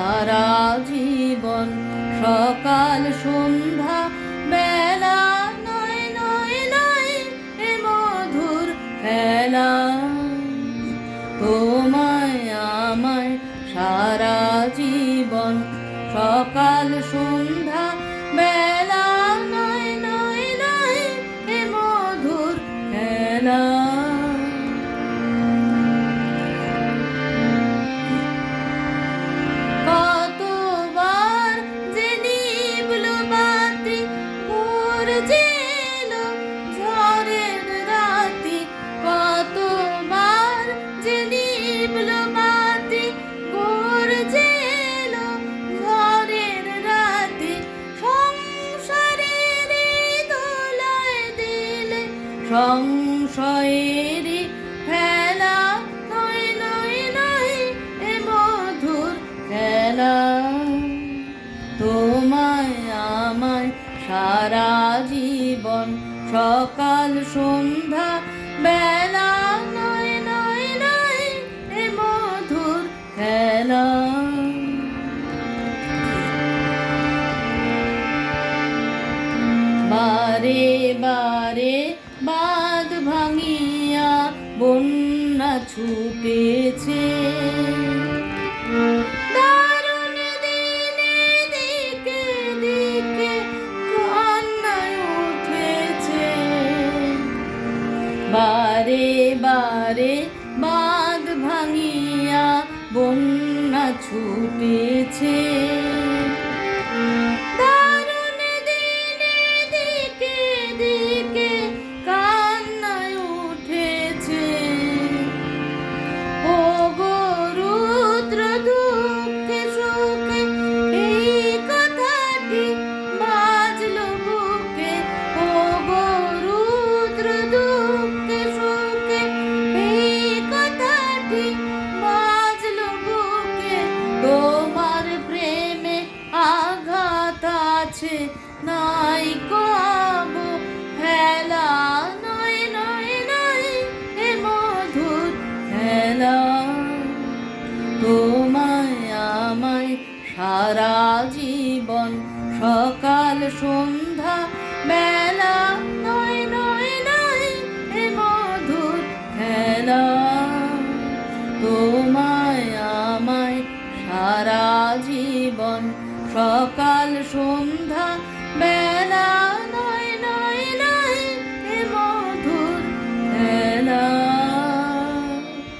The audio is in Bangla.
সারা জীবন। সকাল, সন্ধ্যা, বেলা, নয় নয় নয় মধুর খেলা। তোমায়, আমায় সারা জীবন। সকাল, সন্ধ্যা সংশয়ের খেলা নয় নয় নাই এ মধুর খেলা। তোমায় আমায় সারা জীবন সকাল, সন্ধ্যা, বেলা বাঁধ ভাঙিয়া বন্যা ছুটেছে। বারে বারে বাঁধ ভাঙিয়া বন্যা ছুটেছে। কাছে নাই কব, হেলা নাই নাই নাই, হে মধুর হেলা। তোমায় আমায় সারা জীবন সকাল সন্ধ্যা বেলা নয় নয় নাই, হে মধুর খেলা তোমায় আমায় সারা জীবন সকাল সন্ধ্যা বেলা